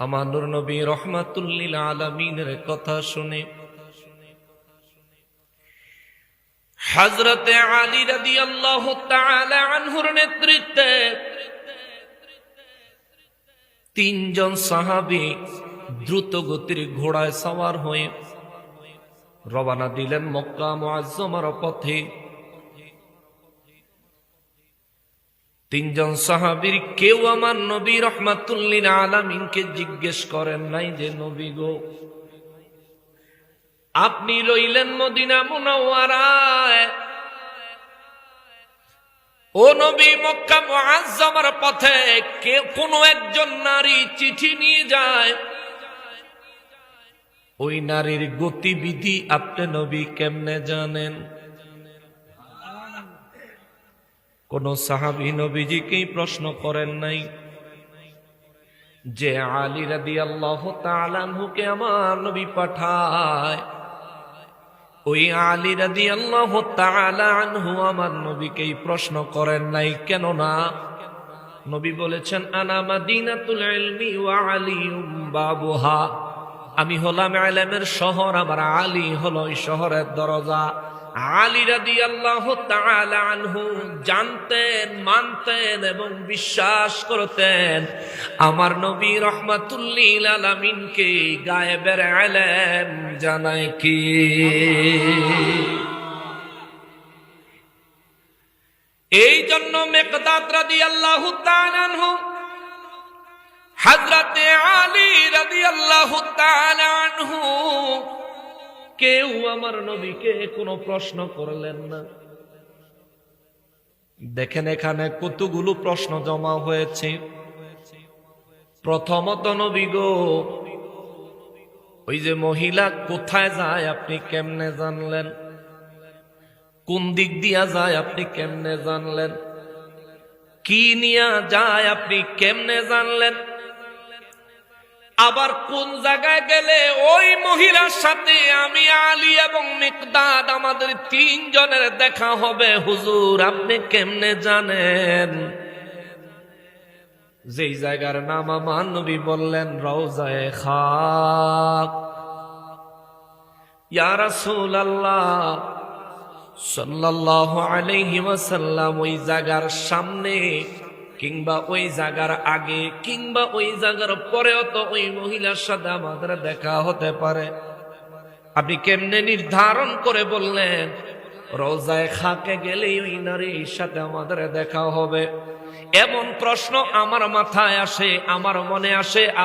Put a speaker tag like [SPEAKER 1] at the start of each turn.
[SPEAKER 1] আমার নূর নবী রহমাতুল্লিল আলমিনের কথা শুনে। হজরতে আলী রাদি আল্লাহ আনহুর নেতৃত্বে তিনজন সাহাবি দ্রুত গতির ঘোড়ায় সওয়ার হয়ে রবানা দিলেন মক্কা মুআজ্জমার পথে। তিনজন সাহাবীর কেউ আমার নবী রহমাতুল্লিন আলামিনকে জিজ্ঞেস করেন নাই যে, নবী গো, আপনি রইলেন মদিনা মুনাওয়ারায়। ও নবী, মক্কা মুআজ্জমার পথে কে, কোনো একজন নারী চিঠি নিয়ে যায়। ওই নারীর গতিবিধি আপনি নবী কেমনে জানেন? কোন সাহাবি নবীজিকেই প্রশ্ন করেন নাই যে আলী রাদি আল্লাহ তালানহুকে আমার নবী পাঠায়। ওই আলী রাদি আল্লাহ তালানহু আমার নবীকেই প্রশ্ন করেন নাই কেন না নবী বলেছেন, আনা মাদিনাতুল ইলমি ওয়া আলিউম বাবুহা। আমি হলাম আলেমের শহর, আমার আলী হলো ওই শহরের দরজা। আলী জানতেন, মানতেন এবং বিশ্বাস করতেন, আমার নবী রহমাতুল্লিল আলামিনকে জানায় কি? এই জন্য মেকদাত রাদি আল্লাহ আনহু আলী রাদি আল্লাহ কেউ আমার নবীকে কোনো প্রশ্ন করলেন না। দেখেন এখানে কতগুলো প্রশ্ন জমা হয়েছে। প্রথমত নবী গো, ওই যে মহিলা কোথায় যায় আপনি কেমনে জানলেন? কোন দিক দিয়া যায় আপনি কেমনে জানলেন? কি নিয়া যায় আপনি কেমনে জানলেন? আবার কোন জায়গায় গেলে ওই মহিলার সাথে আমি আলী এবং মিকদাদ আমাদের তিনজনের দেখা হবে? হুজুর, আপনি কেমনে জানেন? যেই জায়গার নাম আমার নবী বললেন, রওজায় খাক। ইয়া রাসূলুল্লাহ, সাল্লাল্লাহু আলাইহি ওয়াসাল্লাম, ওই জায়গার সামনে কিংবা ওই জায়গার আগে কিংবা ওই জায়গার পরেও তো ওই মহিলার সাথে আমাদের দেখা হতে পারে। আপনি কেমনে নির্ধারণ করে বললেন, রোজায় খাকে গেলেই ওই নারীর সাথে আমাদের দেখা হবে? এমন প্রশ্ন আমার মাথায় আসে, আমার মনে আসে